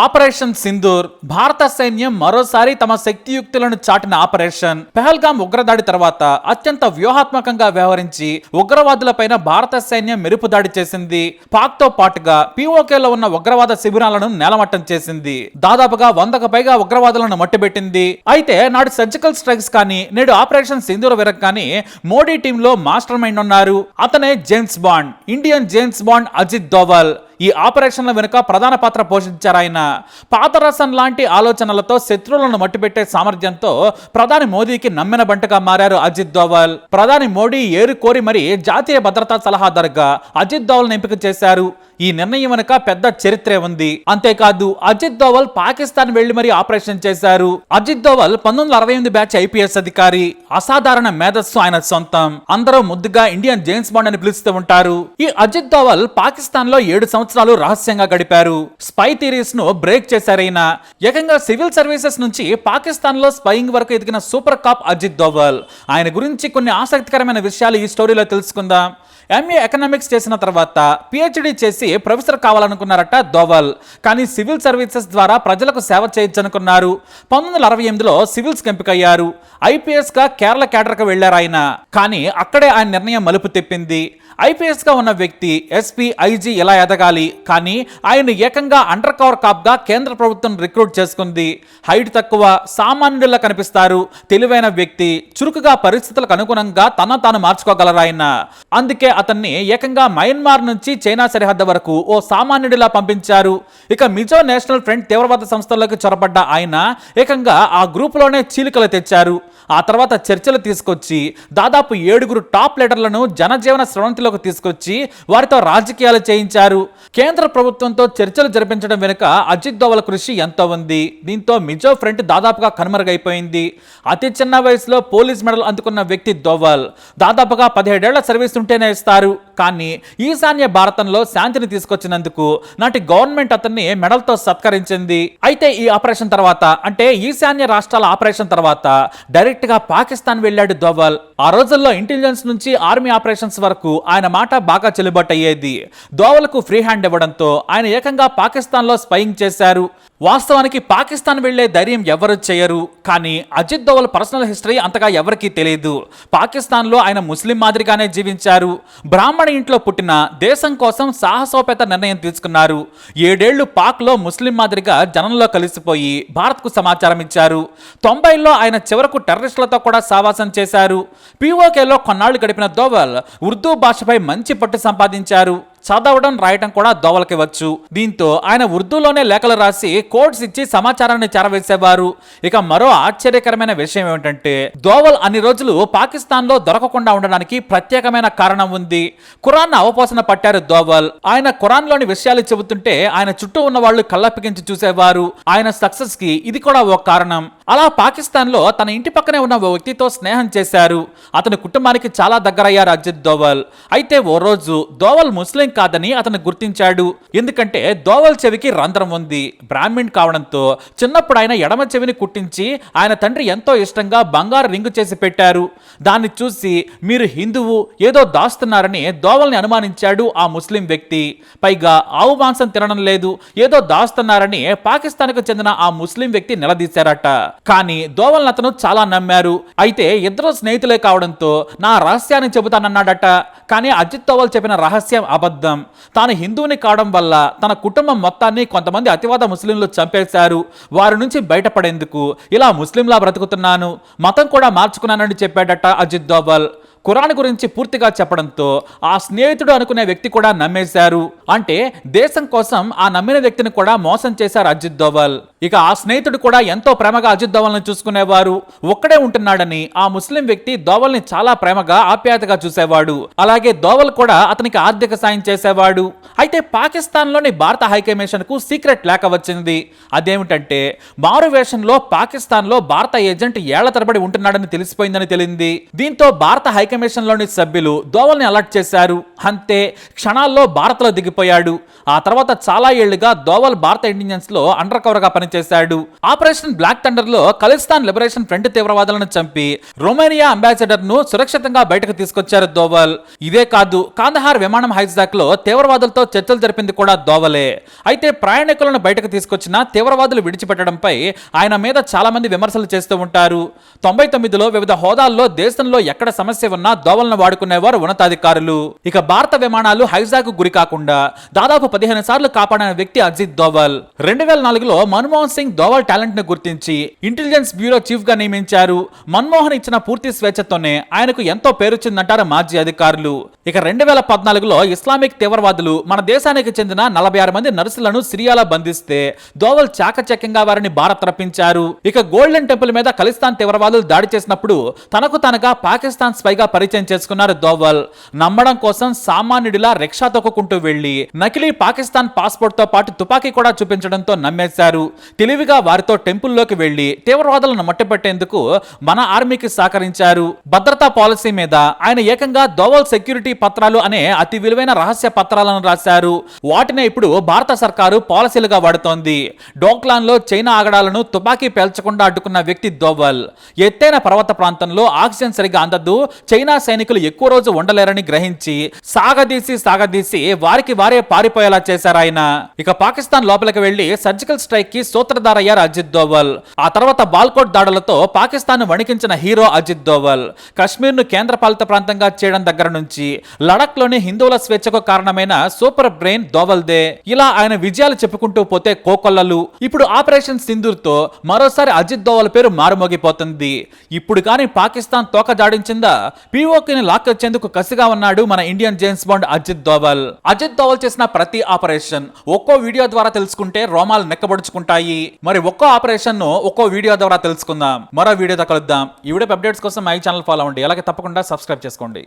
Operation Sindoor భారత సైన్యం మరోసారి తమ శక్తియుక్తులను చాటిన ఆపరేషన్. పెహల్గాం ఉగ్రదాడి తర్వాత అత్యంత వ్యూహాత్మకంగా వ్యవహరించి ఉగ్రవాదులపైన భారత సైన్యం మెరుపు దాడి చేసింది. పాక్తో పాటుగా పీఓకేలో ఉన్న ఉగ్రవాద శిబిరాలను నేలమట్టం చేసింది. దాదాపుగా వందకు పైగా ఉగ్రవాదులను మట్టుబెట్టింది. అయితే నాడు సర్జికల్ స్ట్రైక్స్ కానీ నేడు ఆపరేషన్ సింధూర్ వెనక కానీ మోడీ టీంలో మాస్టర్ మైండ్ ఉన్నారు. అతనే James Bond Indian James Bond Ajit Doval. ఈ ఆపరేషన్ల వెనుక ప్రధాన పాత్ర పోషించారాయన పాతరసం లాంటి ఆలోచనలతో శత్రువులను మట్టిపెట్టే సామర్థ్యంతో ప్రధాని మోదీకి నమ్మిన బంటగా మారారు అజిత్ దోవల్. ప్రధాని మోడీ ఏరు కోరి మరి జాతీయ భద్రతా సలహాదారుగా అజిత్ దోవల్ ఎంపిక చేశారు. ఈ నిర్ణయం వెనుక పెద్ద చరిత్రే ఉంది. అంతేకాదు అజిత్ దోవల్ పాకిస్తాన్ వెళ్ళి మరీ ఆపరేషన్ చేశారు. అజిత్ దోవల్ పంతొమ్మిది వందల అరవై ఎనిమిది బ్యాచ్ ఐపీఎస్ అధికారి. అసాధారణ మేధస్సు ఆయన సొంతం. అందరూ ముద్దుగా ఇండియన్ జేమ్స్ బాండ్ అని పిలుస్తూ ఉంటారు. ఈ అజిత్ దోవల్ పాకిస్తాన్లో ఏడు సంవత్సరాలు రహస్యంగా గడిపారు. స్పై థీరీస్ను బ్రేక్ చేశారైనా ఏకంగా సివిల్ సర్వీసెస్ నుంచి పాకిస్తాన్లో స్పైయింగ్ వరకు ఎదిగిన సూపర్ కాప్ అజిత్ దోవల్. ఆయన గురించి కొన్ని ఆసక్తికరమైన విషయాలు ఈ స్టోరీలో తెలుసుకుందాం. ఎంఏ ఎకనామిక్స్ చేసిన తర్వాత పిహెచ్డి చేసి ప్రొఫెసర్ కావాలనుకున్నారట దోవల్ కానీ సివిల్ సర్వీసెస్ ద్వారా ప్రజలకు సేవ చేయొచ్చనుకున్నారు పంతొమ్మిది వందల అరవై ఎనిమిదిలో సివిల్స్కి ఎంపికయ్యారు. ఐపీఎస్గా కేరళ కేడర్కి వెళ్ళారు ఆయన కానీ అక్కడే ఆయన నిర్ణయం మలుపు తిప్పింది. ఐపీఎస్గా ఉన్న వ్యక్తి ఎస్పీ ఐజీ ఎలా ఎదగాలి? కానీ ఆయన ఏకంగా అండర్ కవర్ కాప్గా కేంద్ర ప్రభుత్వం రిక్రూట్ చేసుకుంది. హైట్ తక్కువ సామాన్యుడిలా కనిపిస్తారు. తెలివైన వ్యక్తి చురుకుగా పరిస్థితులకు అనుగుణంగా తన తాను మార్చుకోగలరు ఆయన? అందుకే అతన్ని ఏకంగా మయన్మార్ నుంచి చైనా సరిహద్దు వరకు ఓ సామాన్యుడిలా పంపించారు. ఇక మిజో నేషనల్ ఫ్రంట్ తీవ్రవాద సంస్థల్లోకి చొరబడ్డ ఆయన ఏకంగా ఆ గ్రూపులోనే చీలికలు తెచ్చారు. ఆ తర్వాత చర్చలు తీసుకొచ్చి దాదాపు ఏడుగురు టాప్ లీడర్లను జనజీవన అదుపులోకి తీసుకొచ్చి వారితో రాజకీయాలు చేయించారు. కేంద్ర ప్రభుత్వంతో చర్చలు జరిపించడం వెనుక అజిత్ దోవల కృషి ఎంతో ఉంది? దీంతో మిజో ఫ్రంట్ దాదాపుగా కనుమరుగైపోయింది. అతి చిన్న వయసులో పోలీస్ మెడల్ అందుకున్న వ్యక్తి దోవల్. దాదాపుగా పదిహేడేళ్ళ సర్వీస్ ఉంటేనే ఇస్తారు. కానీ ఈశాన్య భారతంలో శాంతిని తీసుకొచ్చినందుకు నాటి గవర్నమెంట్ అతన్ని మెడల్తో సత్కరించింది. అయితే ఈ ఆపరేషన్ తర్వాత అంటే ఈశాన్య రాష్ట్రాల ఆపరేషన్ తర్వాత డైరెక్ట్గా పాకిస్తాన్ వెళ్ళాడు దోవల్ ఆ రోజుల్లో ఇంటెలిజెన్స్ నుంచి ఆర్మీ ఆపరేషన్స్ వరకు ఆయన మాట బాగా చెల్లుబాటు అయ్యేది. దోవలకు ఫ్రీ హ్యాండ్ ఇవ్వడంతో ఆయన ఏకంగా పాకిస్తాన్లో స్పయింగ్ చేశారు. వాస్తవానికి పాకిస్తాన్ వెళ్ళే ధైర్యం ఎవరు చేయరు. కానీ అజిత్ దోవల్ పర్సనల్ హిస్టరీ అంతగా ఎవరికీ తెలియదు. పాకిస్తాన్లో ఆయన ముస్లిం మాదిరిగానే జీవించారు. బ్రాహ్మణ ఇంట్లో పుట్టిన దేశం కోసం సాహసోపేత నిర్ణయం తీసుకున్నారు. ఏడేళ్ళు పాక్లో ముస్లిం మాదిరిగా జనంలో కలిసిపోయి భారత్కు సమాచారం ఇచ్చారు. తొంభైలో ఆయన చివరకు టెర్రరిస్టులతో కూడా సావాసం చేశారు. పీఓకేలో కొన్నాళ్ళు గడిపిన దోవల్ ఉర్దూ భాషపై మంచి పట్టు సంపాదించారు. చదవడం రాయటం కూడా దోవలకి వచ్చు దీంతో ఆయన ఉర్దూలోనే లేఖలు రాసి కోడ్స్ ఇచ్చి సమాచారాన్ని చేరవేసేవారు. ఇక మరో ఆశ్చర్యకరమైన విషయం ఏమిటంటే దోవల్ అన్ని రోజులు పాకిస్తాన్లో దొరకకుండా ఉండడానికి ప్రత్యేకమైన కారణం ఉంది. ఖురాన్ అవపోసన పట్టారు దోవల్. ఆయన ఖురాన్లోని విషయాలు చెబుతుంటే ఆయన చుట్టూ ఉన్న వాళ్ళు కళ్ళప్పగించి చూసేవారు. ఆయన సక్సెస్కి ఇది కూడా ఒక కారణం. అలా పాకిస్తాన్లో తన ఇంటి పక్కనే ఉన్న ఓ వ్యక్తితో స్నేహం చేశారు. అతని కుటుంబానికి చాలా దగ్గరయ్యారు అజిత్ దోవల్ అయితే ఓ రోజు దోవల్ ముస్లిం కాదని అతను గుర్తించాడు. ఎందుకంటే దోవల్ చెవికి రంధ్రం ఉంది. బ్రాహ్మిణ్ కావడంతో చిన్నప్పుడు ఆయన ఎడమ చెవిని కుట్టించి ఆయన తండ్రి ఎంతో ఇష్టంగా బంగారు రింగు చేసి పెట్టారు. దాన్ని చూసి మీరు హిందువు ఏదో దాస్తున్నారని దోవల్ని అనుమానించాడు ఆ ముస్లిం వ్యక్తి. పైగా ఆవు మాంసం తినడం లేదు ఏదో దాస్తున్నారని పాకిస్తాన్కు చెందిన ఆ ముస్లిం వ్యక్తి నిలదీశారట. కానీ దోవల్ని అతను చాలా నమ్మారు. అయితే ఇద్దరు స్నేహితులే కావడంతో నా రహస్యాన్ని చెబుతానన్నాడట. కానీ అజిత్ దోవల్ చెప్పిన రహస్యం అబద్ధం. తాను హిందువుని కావడం వల్ల తన కుటుంబం మొత్తాన్ని కొంతమంది అతివాద ముస్లింలు చంపేశారు. వారి నుంచి బయటపడేందుకు ఇలా ముస్లింలా బ్రతుకుతున్నాను. మతం కూడా మార్చుకున్నానని చెప్పాడట అజిత్ దోవల్. ఖురాన్ గురించి పూర్తిగా చెప్పడంతో ఆ స్నేహితుడు అనుకునే వ్యక్తి కూడా నమ్మేశారు. అంటే దేశం కోసం ఆ నమ్మిన వ్యక్తిని కూడా మోసం చేశారు అజిత్ దోవల్. ఇక ఆ స్నేహితుడు కూడా ఎంతో ప్రేమగా అజిత్ దోవల్ని చూసుకునేవారు. ఒక్కడే ఉంటున్నాడని ఆ ముస్లిం వ్యక్తి దోవల్ని చాలా ప్రేమగా ఆప్యాయతగా చూసేవాడు. అలాగే దోవల్ కూడా అతనికి ఆర్థిక సాయం చేసేవాడు. అయితే పాకిస్తాన్లోని భారత హైకమిషన్కు సీక్రెట్ లేక వచ్చింది. అదేమిటంటే మారు వేషంలో పాకిస్తాన్లో భారత ఏజెంట్ ఏళ్ళ తరబడి ఉంటున్నాడని తెలిసిపోయిందని తెలింది. దీంతో భారత హైకమిషన్ కమిషన్లోని సభ్యులు దోవల్ని అలర్ట్ చేశారు. అంతే క్షణాల్లో భారత్లో దిగిపోయాడు. ఆ తర్వాత చాలా ఏళ్ళుగా దోవల్ భారత ఇంటెలిజెన్స్ అండర్ కవర్గా పనిచేశాడు. ఆపరేషన్ బ్లాక్ థండర్లో ఖలిస్తాన్ లిబరేషన్ ఫ్రంట్ తీవ్రవాదులను చంపి రొమేనియా అంబాసిడర్ను సురక్షితంగా బయటకు తీసుకొచ్చారు దోవల్. ఇదే కాదు కాందహార్ విమానం హైజాక్లో తీవ్రవాదులతో చర్చలు జరిపింది కూడా దోవలే. అయితే ప్రయాణికులను బయటకు తీసుకొచ్చిన తీవ్రవాదులు విడిచిపెట్టడంపై ఆయన మీద చాలా మంది విమర్శలు చేస్తూ ఉంటారు. తొంభై తొమ్మిదిలో వివిధ హోదాల్లో దేశంలో ఎక్కడ సమస్య ఉన్నా దోవలను వాడుకునేవారు ఉన్నతాధికారులు. ఇక భారత విమానాలు హైజాక్ గురి కాకుండా దాదాపు పదిహేను సార్లు కాపాడిన వ్యక్తి అజిత్ దోవల్. రెండు వేల నాలుగులో మన్మోహన్ సింగ్ దోవల్ టాలెంట్ను గుర్తించి ఇంటెలిజెన్స్ బ్యూరో చీఫ్గా నియమించారు. మన్మోహన్ ఇచ్చిన పూర్తి స్వేచ్ఛతోనే ఆయనకు ఎంతో పేరొచ్చిందంటారు మాజీ అధికారులు. ఇక రెండు వేల పద్నాలుగులో ఇస్లామిక్ తీవ్రవాదులు మన దేశానికి చెందిన నలభై ఆరు మంది నర్సులను సిరియాలో బంధిస్తే దోవల్ చాకచక్యంగా వారిని భారత్ రప్పించారు. ఇక గోల్డెన్ టెంపుల్ మీద ఖలిస్తాన్ తీవ్రవాదులు దాడి చేసినప్పుడు తనకు తనగా పాకిస్తాన్ స్పైగా పరిచయం చేసుకున్నారు దోవల్ నమ్మడం కోసం సామాన్యుడిలా రిక్షా తొక్కుకుంటూ వెళ్ళి నకిలీ పాకిస్తాన్ పాస్పోర్ట్తో పాటు తుపాకీ కూడా చూపించడంతో నమ్మేశారు. తెలివిగా వారితో టెంపుల్లోకి వెళ్ళి తీవ్రవాదులను మట్టిపెట్టేందుకు మన ఆర్మీకి సహకరించారు. భద్రతా పాలసీ మీద ఆయన ఏకంగా దోవల్ సెక్యూరిటీ పత్రాలు అనే అతి విలువైన రహస్య పత్రాలను రాశారు. వాటినే ఇప్పుడు భారత సర్కారు పాలసీలుగా వాడుతోంది. డోక్లాన్లో చైనా ఆగడాలను తుపాకీ పేల్చకుండా అడ్డుకున్న వ్యక్తి దోవల్ ఎత్తైన పర్వత ప్రాంతంలో ఆక్సిజన్ సరిగా అందదు చైనా సైనికులు ఎక్కువ రోజు ఉండలేరని గ్రహించి సాగదీసి సాగదీసి వారికి వారే పారిపోయేలా చేశారు ఆయన. ఇక పాకిస్తాన్ లోపలికి వెళ్ళి సర్జికల్ స్ట్రైక్కి సూత్రధారయ్యారు అజిత్ దోవల్. ఆ తర్వాత బాల్కోట్ దాడులతో పాకిస్తాన్ వణికించిన హీరో అజిత్ దోవల్. కశ్మీర్ను కేంద్రపాలిత ప్రాంతంగా చేయడం దగ్గర నుంచి లడక్లోని హిందువుల స్వేచ్ఛకు కారణమైన సూపర్ బ్రెయిన్ దోవల్దే. ఇలా ఆయన విజయాలు చెప్పుకుంటూ పోతే కోకొల్లలు. ఇప్పుడు ఆపరేషన్ సింధూర్తో మరోసారి అజిత్ దోవల్ పేరు మారుమోగిపోతుంది. ఇప్పుడు కానీ పాకిస్తాన్ తోక జాడించిందా? పీఓకి లాక్ వచ్చేందుకు కసిగా ఉన్నాడు మన Indian James Bond Ajit Doval. Ajit Doval చేసిన ప్రతి ఆపరేషన్ ఒక్కో వీడియో ద్వారా తెలుసుకుంటే రోమాలు నెక్కబడుచుకుంటాయి. మరి ఒక్కో ఆపరేషన్ను ఒక్కో వీడియో ద్వారా తెలుసుకుందాం. మరో వీడియోతో కలుద్దాం. ఈ వీడియో అప్డేట్స్ కోసం మై ఛానల్ ఫాలో అవ్వండి. అలాగే తప్పకుండా సబ్స్క్రైబ్ చేసుకోండి.